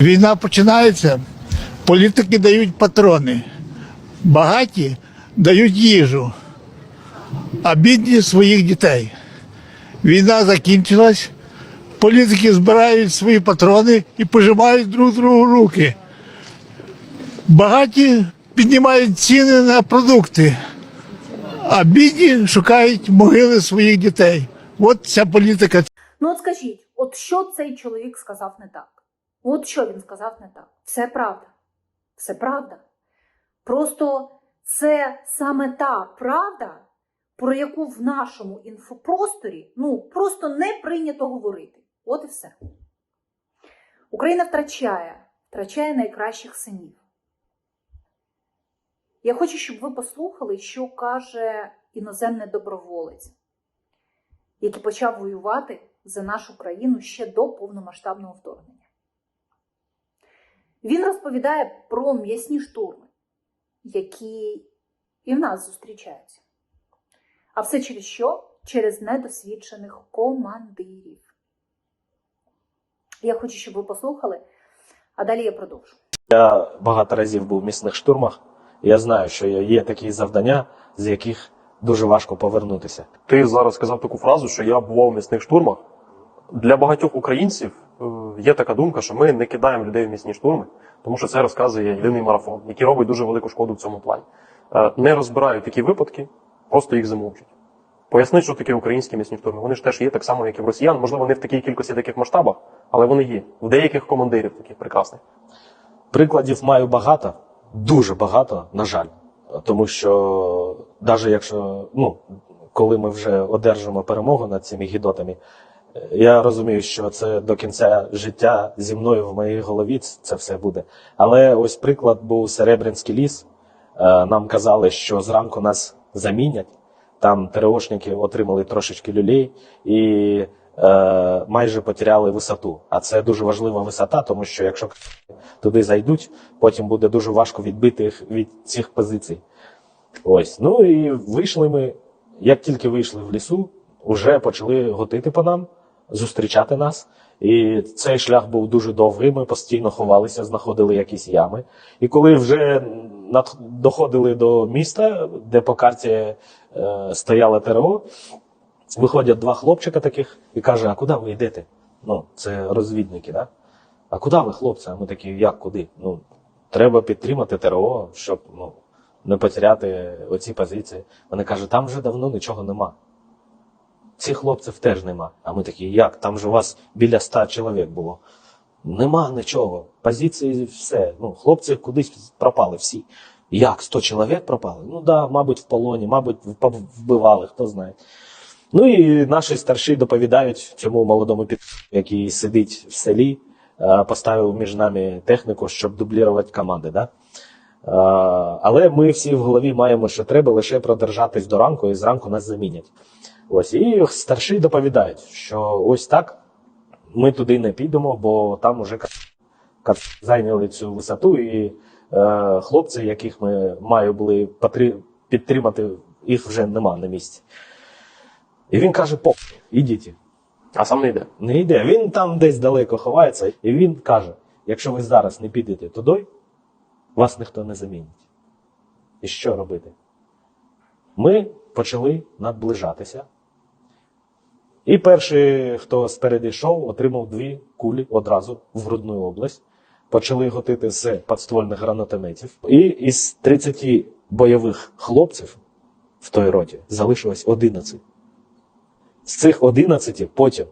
Війна починається, політики дають патрони, багаті дають їжу, а бідні своїх дітей. Війна закінчилась, політики збирають свої патрони і пожимають друг другу руки. Багаті піднімають ціни на продукти, а бідні шукають могили своїх дітей. От ця політика. Ну от скажіть, от що цей чоловік сказав не так? От що він сказав не так? Все правда. Все правда. Просто це саме та правда, про яку в нашому інфопросторі ну просто не прийнято говорити. От і все. Україна втрачає, втрачає найкращих синів. Я хочу, щоб ви послухали, що каже іноземний доброволець, який почав воювати за нашу країну ще до повномасштабного вторгнення. Він розповідає про м'ясні штурми, які і в нас зустрічаються. А все через що? Через недосвідчених командирів. Я хочу, щоб ви послухали, а далі я продовжу. Я багато разів був в місних штурмах. Я знаю, що є такі завдання, з яких дуже важко повернутися. Ти зараз сказав таку фразу, що я бував в місних штурмах. Для багатьох українців є така думка, що ми не кидаємо людей в місні штурми, тому що це розказує єдиний марафон, який робить дуже велику шкоду в цьому плані. Е, Не розбирають такі випадки, просто їх замовчать. Пояснить, що таке українські місні штурми. Вони ж теж є так само, як і в росіян. Можливо, не в такій кількості таких масштабах, але вони є. В деяких командирів таких прекрасних. Прикладів маю багато, дуже багато, на жаль. Тому що навіть якщо, ну, коли ми вже одержимо перемогу над цими гідотами, е, я розумію, що це до кінця життя зі мною в моїй голові це все буде. Але ось приклад був Серебрянський ліс. Е, Нам казали, що зранку нас замінять. Там ТРОшники отримали трошечки люлей і е, майже потеряли висоту. А це дуже важлива висота, тому що якщо туди зайдуть, потім буде дуже важко відбити їх від цих позицій. Ось. Ну і вийшли ми. Як тільки вийшли в лісу, вже почали готити по нам, зустрічати нас. І цей шлях був дуже довгий. Ми постійно ховалися, знаходили якісь ями. І коли вже над... доходили до міста, де по карті е, стояло ТРО, виходять два хлопчика таких і каже: А куди ви йдете? Ну, це розвідники, да? А куди ви, хлопці? А ми такі, як куди? Ну, треба підтримати ТРО, щоб ну, не потеряти оці позиції. Вони кажуть, там вже давно нічого нема. Цих хлопців теж нема. А ми такі, як? Там же у вас біля ста чоловік було. Нема нічого. Позиції все. Ну, хлопці кудись пропали всі. Як? 100 чоловік пропали? Ну да, мабуть, в полоні, мабуть, вбивали, хто знає. Ну і наші старші доповідають цьому молодому під, який сидить в селі, поставив між нами техніку, щоб дублірувати команди. Да? Але ми всі в голові маємо, що треба лише продержатись до ранку, і зранку нас замінять. Ось і старші доповідають, що ось так ми туди не підемо, бо там уже зайняли цю висоту, і е, хлопці, яких ми маю були підтримати, їх вже нема на місці. І він каже: по, ідіть. А сам не йде. Не йде. Він там десь далеко ховається, і він каже: якщо ви зараз не підете туди, вас ніхто не замінить. І що робити? Ми почали наближатися. І перший, хто спереді йшов, отримав дві кулі одразу в грудну область. Почали готити з підствольних гранатометів. І із 30 бойових хлопців в той роті залишилось 11. З цих 11 потім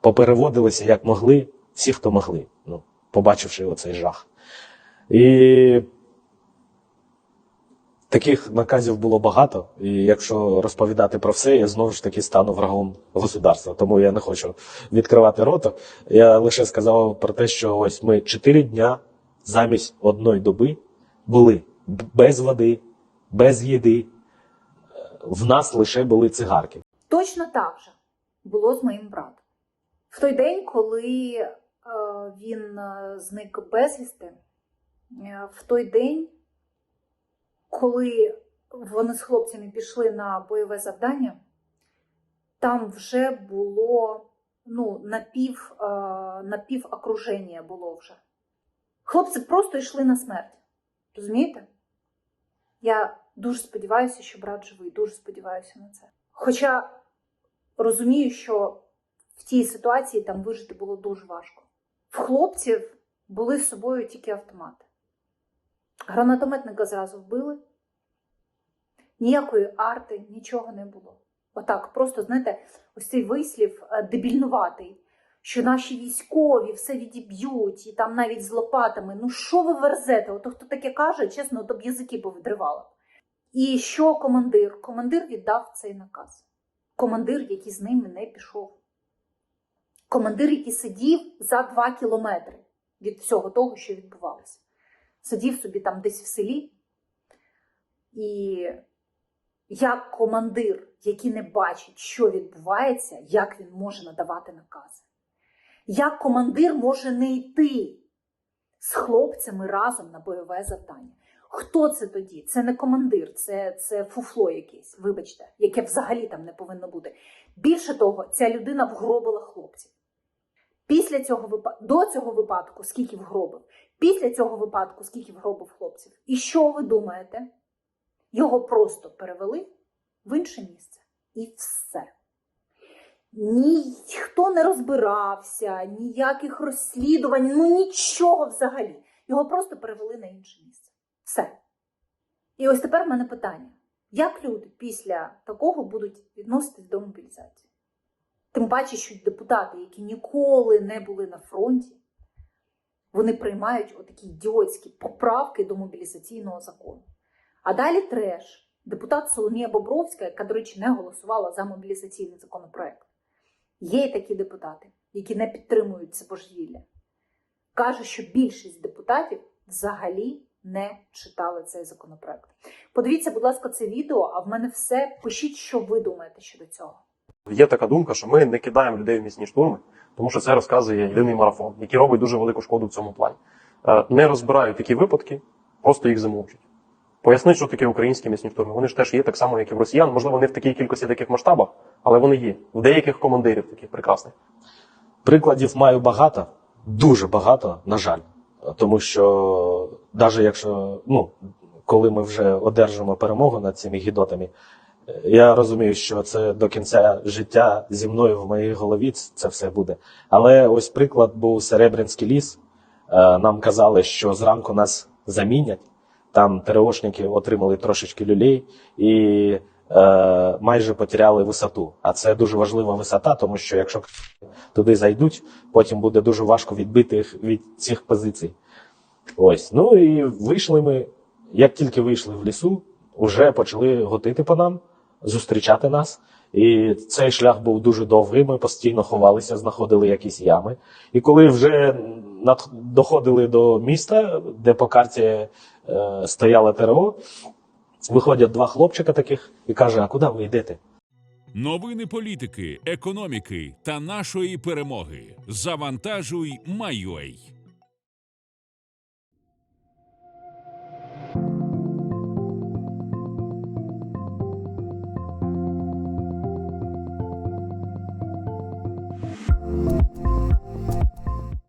попереводилися як могли, всі, хто могли, ну, побачивши оцей жах. І таких наказів було багато. І якщо розповідати про все, я знову ж таки стану врагом государства. Тому я не хочу відкривати рота. Я лише сказав про те, що ось ми 4 дня замість одної доби були без води, без їди. В нас лише були цигарки. Точно так же було з моїм братом. В той день, коли е, він е, зник безвісти, е, в той день, коли вони з хлопцями пішли на бойове завдання, там вже було ну, напів, е, напівокруження було вже. Хлопці просто йшли на смерть. Розумієте? Я дуже сподіваюся, що брат живий, дуже сподіваюся на це. Хоча розумію, що в тій ситуації там вижити було дуже важко. В хлопців були з собою тільки автомати. Гранатометника зразу вбили. Ніякої арти, нічого не було. Отак, просто, знаєте, ось цей вислів е, дебільнуватий, що наші військові все відіб'ють, і там навіть з лопатами. Ну що ви верзете? Ото хто таке каже, чесно, то б язики повидривало. І що командир? Командир віддав цей наказ. Командир, який з ними не пішов. Командир, який сидів за два кілометри від всього того, що відбувалося. Сидів собі там десь в селі. І як командир, який не бачить, що відбувається, як він може надавати накази? Як командир може не йти з хлопцями разом на бойове завдання? Хто це тоді? Це не командир, це, це фуфло якесь, вибачте, яке взагалі там не повинно бути. Більше того, ця людина вгробила хлопців. Після цього випадку, до цього випадку, скільки вгробив, після цього випадку, скільки вгробив хлопців. І що ви думаєте? Його просто перевели в інше місце. І все. Ніхто не розбирався, ніяких розслідувань, ну нічого взагалі. Його просто перевели на інше місце. Все. І ось тепер в мене питання: як люди після такого будуть відноситись до мобілізації? Тим паче, що депутати, які ніколи не були на фронті, вони приймають отакі ідіотські поправки до мобілізаційного закону. А далі треш. Депутат Соломія Бобровська, яка, до речі, не голосувала за мобілізаційний законопроект. Є й такі депутати, які не підтримують це божевілля. Каже, що більшість депутатів взагалі не читали цей законопроект. Подивіться, будь ласка, це відео, а в мене все. Пишіть, що ви думаєте щодо цього. Є така думка, що ми не кидаємо людей в міцні штурми, тому що це розказує єдиний марафон, який робить дуже велику шкоду в цьому плані. Е, Не розбирають такі випадки, просто їх замовчуть. Пояснить, що таке українські міцні штурми. Вони ж теж є так само, як і в росіян. Можливо, не в такій кількості таких масштабах, але вони є. В деяких командирів таких прекрасних. Прикладів маю багато, дуже багато, на жаль. Тому що, навіть якщо, ну, коли ми вже одержимо перемогу над цими гідотами, я розумію, що це до кінця життя зі мною в моїй голові це все буде. Але ось приклад був Серебрянський ліс. Е, Нам казали, що зранку нас замінять. Там ТРОшники отримали трошечки люлей і е, майже потеряли висоту. А це дуже важлива висота, тому що якщо туди зайдуть, потім буде дуже важко відбити їх від цих позицій. Ось. Ну і вийшли ми. Як тільки вийшли в лісу, вже почали готити по нам, зустрічати нас. І цей шлях був дуже довгий. Ми постійно ховалися, знаходили якісь ями. І коли вже над... доходили до міста, де по карті е, стояло ТРО, виходять два хлопчика таких і каже: А куди ви йдете? Новини політики, економіки та нашої перемоги. Завантажуй, Майой.